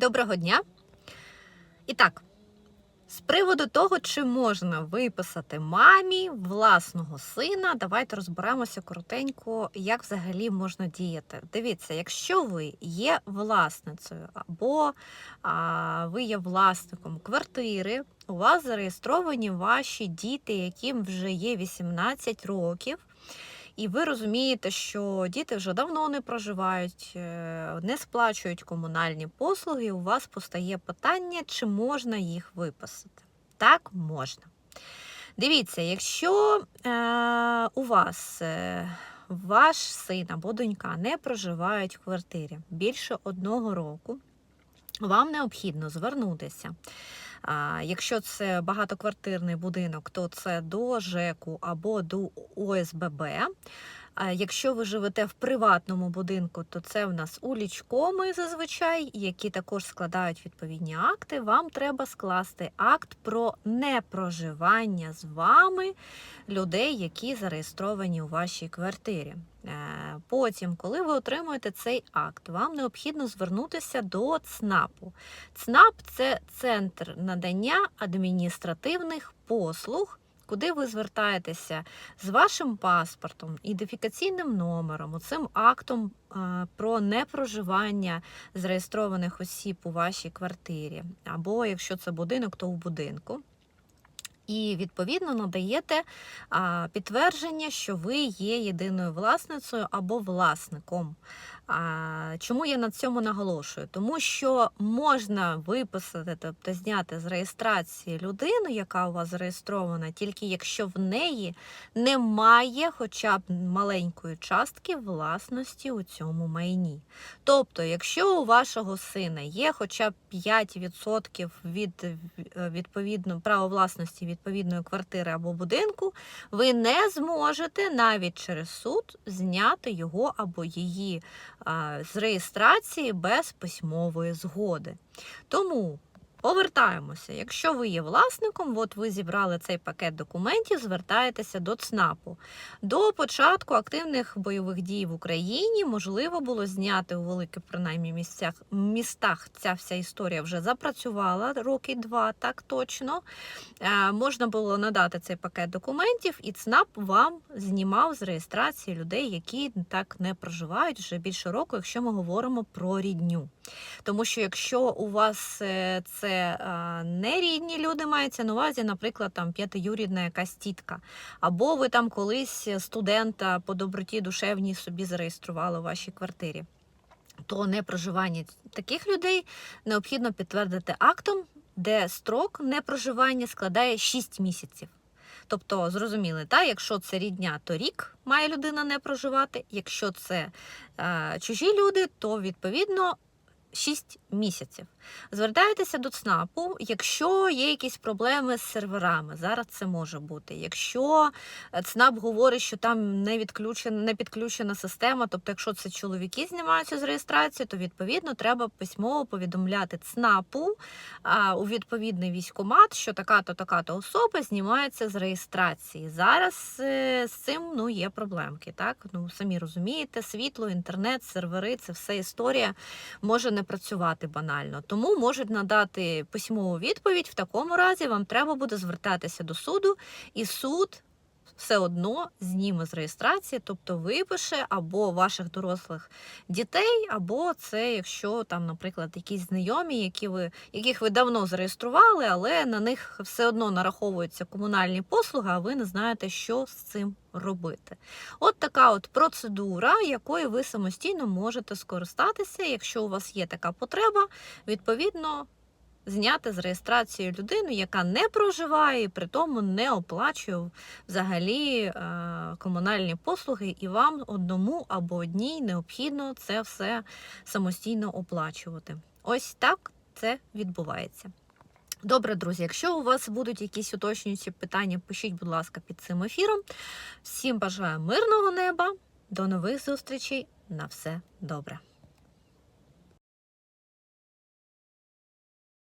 Доброго дня! І так, з приводу того, чи можна виписати мамі власного сина, давайте розберемося коротенько, як взагалі можна діяти. Дивіться, якщо ви є власницею або а, ви є власником квартири, у вас зареєстровані ваші діти, яким вже є 18 років. І ви розумієте, що діти вже давно не проживають, е, не сплачують комунальні послуги. і У вас постає питання, чи можна їх виписати. Так, можна. Дивіться, якщо е, у вас е, ваш син або донька не проживають в квартирі більше одного року, вам необхідно звернутися. А, Якщо це багатоквартирний будинок, то це до ЖЕКу або до ОСББ. Якщо ви живете в приватному будинку, то це в нас улічкоми зазвичай, які також складають відповідні акти. Вам треба скласти акт про непроживання з вами людей, які зареєстровані у вашій квартирі. Е, Потім, коли ви отримуєте цей акт, вам необхідно звернутися до ЦНАПу. ЦНАП це центр надання адміністративних послуг. Куди ви звертаєтеся з вашим паспортом, ідентифікаційним номером, цим актом е, про непроживання зареєстрованих осіб у вашій квартирі, або якщо це будинок, то в будинку. І відповідно надаєте підтвердження, що ви є єдиною власницею або власником. Чому я на цьому наголошую? Тому що можна виписати, тобто зняти з реєстрації людину, яка у вас зареєстрована, тільки якщо в неї немає хоча б маленької частки власності у цьому майні. Тобто, якщо у вашого сина є хоча б 5% від е, відповідно права власності відповідної квартири або будинку, ви не зможете навіть через суд зняти його або її з реєстрації без письмової згоди. Тому повертаємося. Якщо ви є власником, от ви зібрали цей пакет документів, звертаєтеся до ЦНАПу. До початку активних бойових дій в Україні можливо було зняти у великих принаймні місцях містах. Ця вся історія вже запрацювала роки два, так точно. Е, можна було надати цей пакет документів, і ЦНАП вам знімав з реєстрації людей, які так не проживають вже більше року, якщо ми говоримо про рідню. Тому що якщо у вас е, не рідні люди мається на увазі, наприклад, там п'ятиюрідна якась тітка, або ви там колись студента по доброті душевній собі зареєстрували у вашій квартирі, то непроживання таких людей необхідно підтвердити актом, де строк непроживання складає 6 місяців. Тобто, зрозуміли, та, якщо це рідня, то рік має людина не проживати. Якщо це е, чужі люди, то відповідно 6 місяців. Звертайтеся до ЦНАПу, якщо є якісь проблеми з серверами. Зараз це може бути. Якщо ЦНАП говорить, що там не відключена, не підключена система, тобто, якщо це чоловіки знімаються з реєстрації, то відповідно треба письмово повідомляти ЦНАПу а, у відповідний військомат, що така-то така-то особа знімається з реєстрації. Зараз е, з цим ну, є проблемки. Так? Ну, Самі розумієте, світло, інтернет, сервери це все історія може не працювати банально. Тому можуть надати письмову відповідь. В такому разі вам треба буде звертатися до суду, і суд все одно зніме з реєстрації, тобто випише або ваших дорослих дітей, або це, якщо там, наприклад, якісь знайомі, які ви, яких ви давно зареєстрували, але на них все одно нараховуються комунальні послуги, а ви не знаєте, що з цим робити. От така от процедура, якою ви самостійно можете скористатися, якщо у вас є така потреба, відповідно зняти з реєстрації людину, яка не проживає і при тому не оплачує взагалі е, комунальні послуги, і вам одному або одній необхідно це все самостійно оплачувати. Ось так це відбувається. Добре, друзі, якщо у вас будуть якісь уточнюючі питання, пишіть, будь ласка, під цим ефіром. Всім бажаю мирного неба, до нових зустрічей. На все добре.